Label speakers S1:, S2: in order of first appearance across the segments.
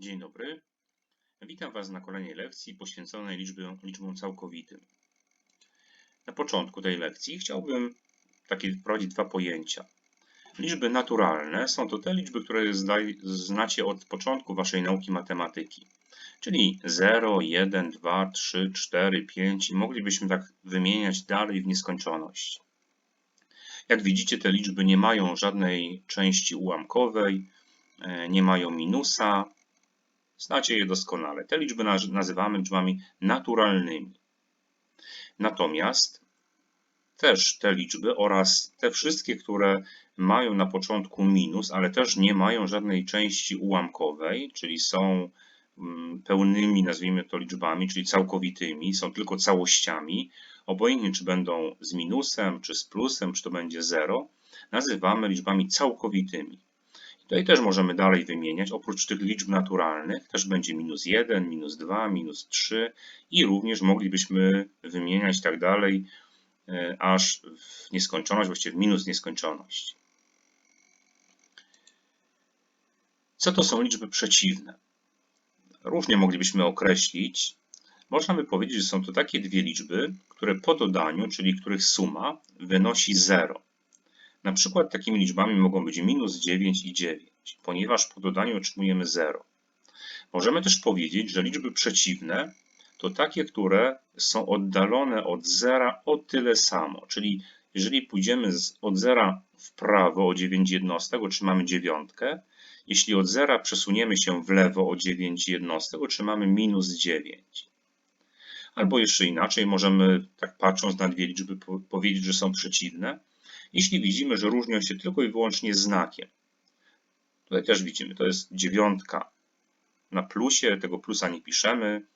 S1: Dzień dobry. Witam Was na kolejnej lekcji poświęconej liczby, liczbom całkowitym. Na początku tej lekcji chciałbym takie wprowadzić dwa pojęcia. Liczby naturalne są to te liczby, które znacie od początku Waszej nauki matematyki. Czyli 0, 1, 2, 3, 4, 5 i moglibyśmy tak wymieniać dalej w nieskończoność. Jak widzicie, te liczby nie mają żadnej części ułamkowej, e, nie mają minusa, Znacie je doskonale. Te liczby nazywamy liczbami naturalnymi. Natomiast też te liczby oraz te wszystkie, które mają na początku minus, ale też nie mają żadnej części ułamkowej, czyli są mm, pełnymi, nazwijmy to liczbami, czyli całkowitymi, są tylko całościami, obojętnie czy będą z minusem, czy z plusem, czy to będzie zero, nazywamy liczbami całkowitymi. Tutaj też możemy dalej wymieniać, oprócz tych liczb naturalnych też będzie minus 1, minus 2, minus 3 i również moglibyśmy wymieniać tak dalej, e, aż w nieskończoność, właściwie w minus nieskończoność. Co to są liczby przeciwne? Różnie moglibyśmy określić. Można by powiedzieć, że są to takie dwie liczby, które po dodaniu, czyli których suma wynosi 0. Na przykład takimi liczbami mogą być minus 9 i 9, ponieważ po dodaniu otrzymujemy 0. Możemy też powiedzieć, że liczby przeciwne to takie, które są oddalone od zera o tyle samo, czyli jeżeli pójdziemy od zera w prawo o 9 jednostek, otrzymamy dziewiątkę. Jeśli od zera przesuniemy się w lewo o 9 jednostek, otrzymamy minus 9. Albo jeszcze inaczej, możemy tak patrząc na dwie liczby powiedzieć, że są przeciwne, jeśli widzimy, że różnią się tylko i wyłącznie znakiem. Tutaj też widzimy, to jest dziewiątka na plusie, tego plusa nie piszemy,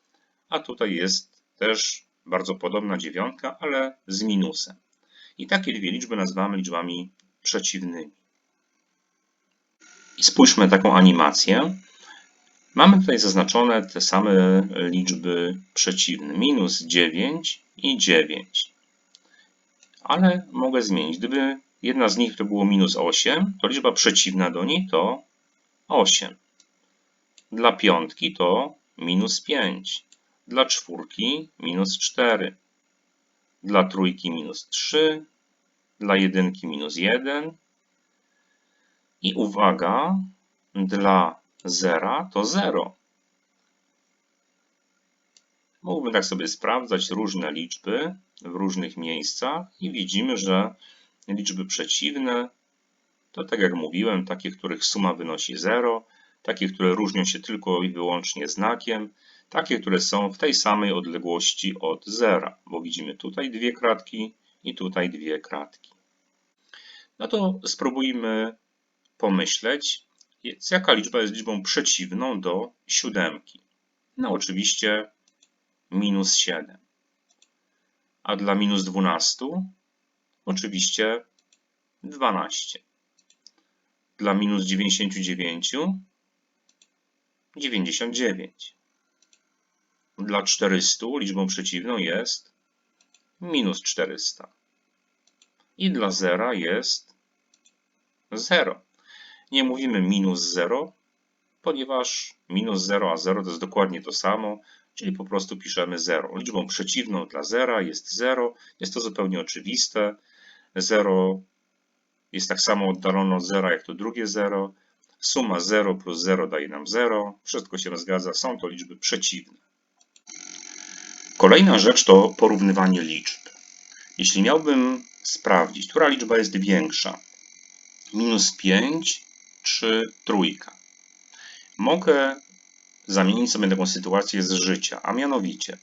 S1: a tutaj jest też bardzo podobna dziewiątka, ale z minusem. I takie dwie liczby nazywamy liczbami przeciwnymi. I spójrzmy taką animację. Mamy tutaj zaznaczone te same liczby przeciwne. Minus 9 i 9 ale mogę zmienić. Gdyby jedna z nich to było minus 8, to liczba przeciwna do niej to 8. Dla piątki to minus 5. Dla czwórki minus 4. Dla trójki minus 3. Dla jedynki minus 1. I uwaga, dla zera to 0. Mógłbym tak sobie sprawdzać różne liczby w różnych miejscach i widzimy, że liczby przeciwne to tak jak mówiłem, takie, których suma wynosi 0, takie, które różnią się tylko i wyłącznie znakiem, takie, które są w tej samej odległości od zera, bo widzimy tutaj dwie kratki i tutaj dwie kratki. No to spróbujmy pomyśleć, jaka liczba jest liczbą przeciwną do siódemki. No oczywiście minus 7. A dla minus 12 oczywiście 12. Dla minus 99 99. Dla 400 liczbą przeciwną jest minus 400. I dla zera jest 0. Nie mówimy minus 0, ponieważ minus 0 a 0 to jest dokładnie to samo, czyli po prostu piszemy 0. Liczbą przeciwną dla zera jest 0. Jest to zupełnie oczywiste. 0 jest tak samo oddalone od zera jak to drugie 0. Suma 0 plus 0 daje nam 0. Wszystko się zgadza, są to liczby przeciwne. Kolejna rzecz to porównywanie liczb. Jeśli miałbym sprawdzić, która liczba jest większa, minus 5 czy trójka, mogę zamienić sobie taką sytuację z życia, a mianowicie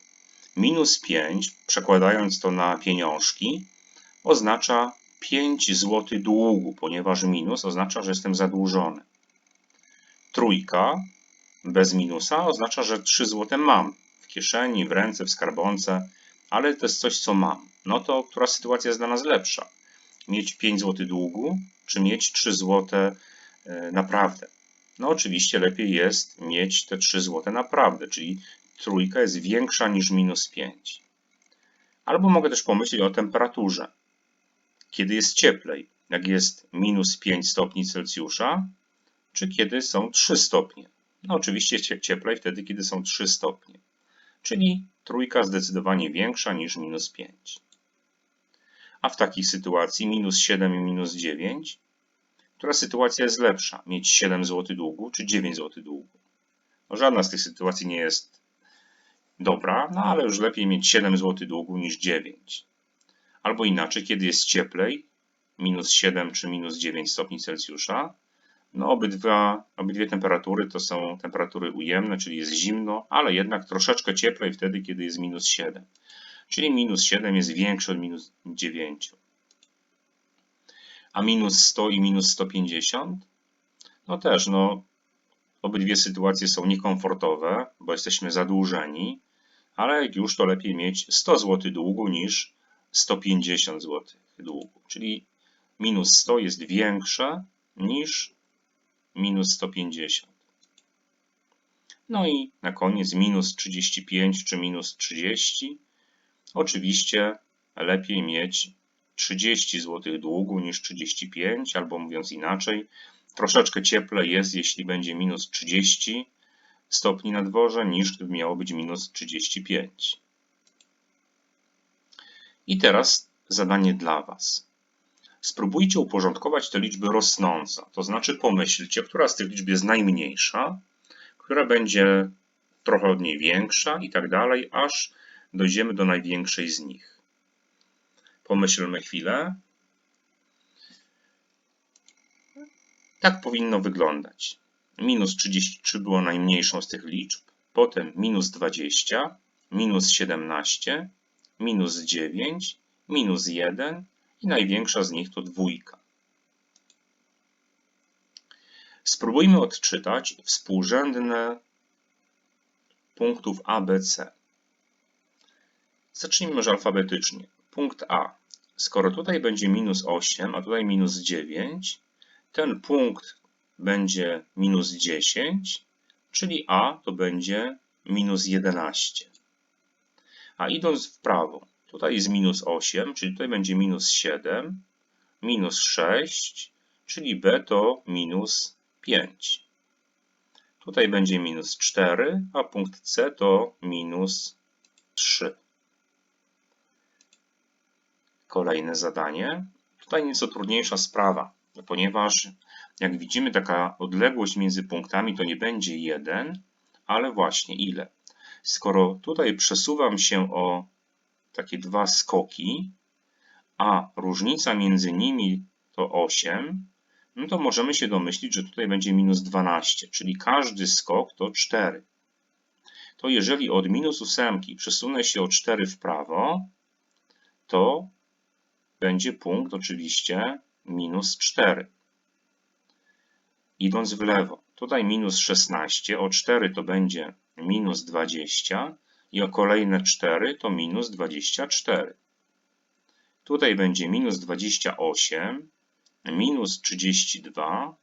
S1: minus 5, przekładając to na pieniążki, oznacza 5 zł długu, ponieważ minus oznacza, że jestem zadłużony. Trójka bez minusa oznacza, że 3 zł mam w kieszeni, w ręce, w skarbonce, ale to jest coś, co mam. No to która sytuacja jest dla nas lepsza? Mieć 5 zł długu, czy mieć 3 zł e, naprawdę? No oczywiście lepiej jest mieć te 3 zł naprawdę, czyli trójka jest większa niż minus 5. Albo mogę też pomyśleć o temperaturze. Kiedy jest cieplej, jak jest minus 5 stopni Celsjusza, czy kiedy są 3 stopnie. No oczywiście cie- cieplej wtedy, kiedy są 3 stopnie. Czyli trójka zdecydowanie większa niż minus 5. A w takiej sytuacji minus 7 i minus 9, która sytuacja jest lepsza? Mieć 7 zł długu czy 9 zł długu? No, żadna z tych sytuacji nie jest dobra, no ale już lepiej mieć 7 zł długu niż 9. Albo inaczej, kiedy jest cieplej, minus 7 czy minus 9 stopni Celsjusza, no obydwa, obydwie temperatury to są temperatury ujemne, czyli jest zimno, ale jednak troszeczkę cieplej wtedy, kiedy jest minus 7. Czyli minus 7 jest większe od minus 9. A minus 100 i minus 150? No też, no obydwie sytuacje są niekomfortowe, bo jesteśmy zadłużeni, ale już to lepiej mieć 100 zł długu niż 150 zł długu. Czyli minus 100 jest większe niż minus 150. No i na koniec minus 35 czy minus 30. Oczywiście lepiej mieć 30 zł długu niż 35, albo mówiąc inaczej, troszeczkę cieplej jest, jeśli będzie minus 30 stopni na dworze, niż gdyby miało być minus 35. I teraz zadanie dla Was. Spróbujcie uporządkować te liczby rosnące, to znaczy pomyślcie, która z tych liczb jest najmniejsza, która będzie trochę od niej większa i tak dalej, aż dojdziemy do największej z nich. Pomyślmy chwilę. Tak powinno wyglądać. Minus 33 było najmniejszą z tych liczb, potem minus 20, minus 17, minus 9, minus 1 i największa z nich to dwójka. Spróbujmy odczytać współrzędne punktów A, B, C. Zacznijmy może alfabetycznie. Punkt A. Skoro tutaj będzie minus 8, a tutaj minus 9, ten punkt będzie minus 10, czyli A to będzie minus 11. A idąc w prawo, tutaj jest minus 8, czyli tutaj będzie minus 7, minus 6, czyli B to minus 5. Tutaj będzie minus 4, a punkt C to minus 3. Kolejne zadanie. Tutaj nieco trudniejsza sprawa, ponieważ jak widzimy taka odległość między punktami to nie będzie 1, ale właśnie ile? Skoro tutaj przesuwam się o takie dwa skoki, a różnica między nimi to 8, no to możemy się domyślić, że tutaj będzie minus 12, czyli każdy skok to 4. To jeżeli od minus 8 przesunę się o 4 w prawo, to będzie punkt oczywiście minus 4. Idąc w lewo, tutaj minus 16, o 4 to będzie minus 20 i o kolejne 4 to minus 24. Tutaj będzie minus 28, minus 32,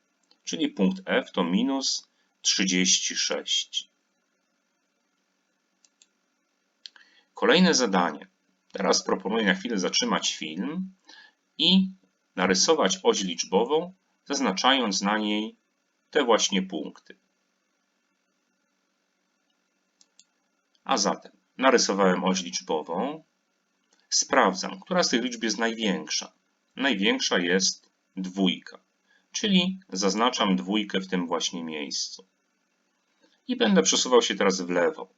S1: czyli punkt F to minus 36. Kolejne zadanie. Teraz proponuję na chwilę zatrzymać film i narysować oś liczbową, zaznaczając na niej te właśnie punkty. A zatem narysowałem oś liczbową. Sprawdzam, która z tych liczb jest największa. Największa jest dwójka, czyli zaznaczam dwójkę w tym właśnie miejscu. I będę przesuwał się teraz w lewo.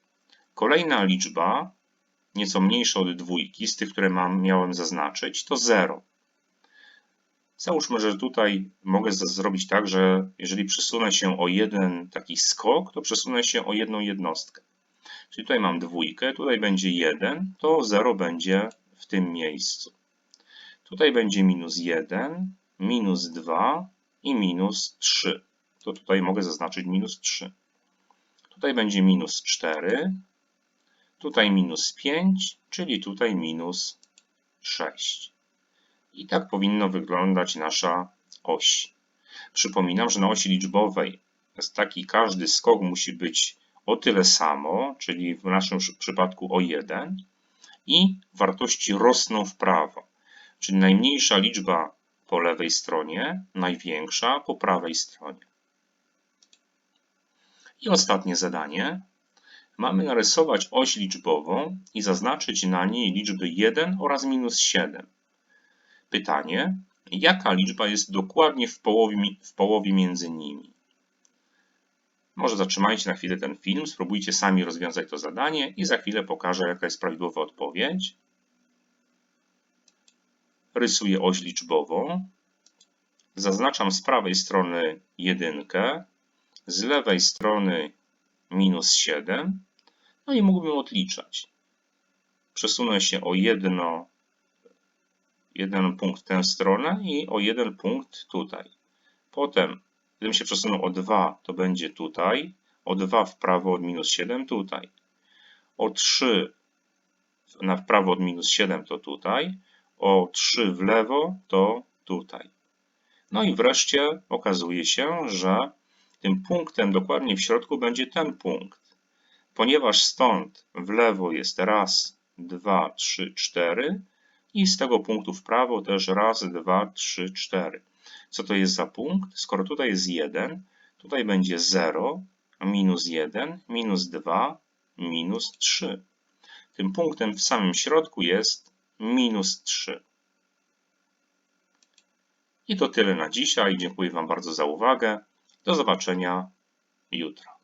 S1: Kolejna liczba, nieco mniejsza od dwójki, z tych, które mam, miałem zaznaczyć, to 0. Załóżmy, że tutaj mogę zrobić tak, że jeżeli przesunę się o jeden taki skok, to przesunę się o jedną jednostkę. Czyli tutaj mam dwójkę, tutaj będzie 1, to 0 będzie w tym miejscu. Tutaj będzie minus 1, minus 2 i minus 3. To tutaj mogę zaznaczyć minus 3. Tutaj będzie minus 4, tutaj minus 5, czyli tutaj minus 6. I tak powinno wyglądać nasza oś. Przypominam, że na osi liczbowej taki każdy skok musi być o tyle samo, czyli w naszym przypadku o 1 i wartości rosną w prawo. Czyli najmniejsza liczba po lewej stronie, największa po prawej stronie. I ostatnie zadanie. Mamy narysować oś liczbową i zaznaczyć na niej liczby 1 oraz minus 7. Pytanie, jaka liczba jest dokładnie w połowie, w połowie między nimi? Może zatrzymajcie na chwilę ten film, spróbujcie sami rozwiązać to zadanie i za chwilę pokażę, jaka jest prawidłowa odpowiedź. Rysuję oś liczbową. Zaznaczam z prawej strony jedynkę, z lewej strony minus 7. No i mógłbym odliczać. Przesunę się o jedno, jeden punkt w tę stronę i o jeden punkt tutaj. Potem, gdybym się przesunął o 2, to będzie tutaj. O 2 w prawo od minus 7 tutaj. O 3 na w prawo od minus 7 to tutaj. O 3 w lewo to tutaj. No i wreszcie okazuje się, że tym punktem dokładnie w środku będzie ten punkt. Ponieważ stąd w lewo jest raz, dwa, trzy, cztery i z tego punktu w prawo też raz, dwa, trzy, cztery. Co to jest za punkt? Skoro tutaj jest 1, tutaj będzie 0, minus 1, minus 2, minus 3. Tym punktem w samym środku jest minus 3. I to tyle na dzisiaj. Dziękuję Wam bardzo za uwagę. Do zobaczenia jutro.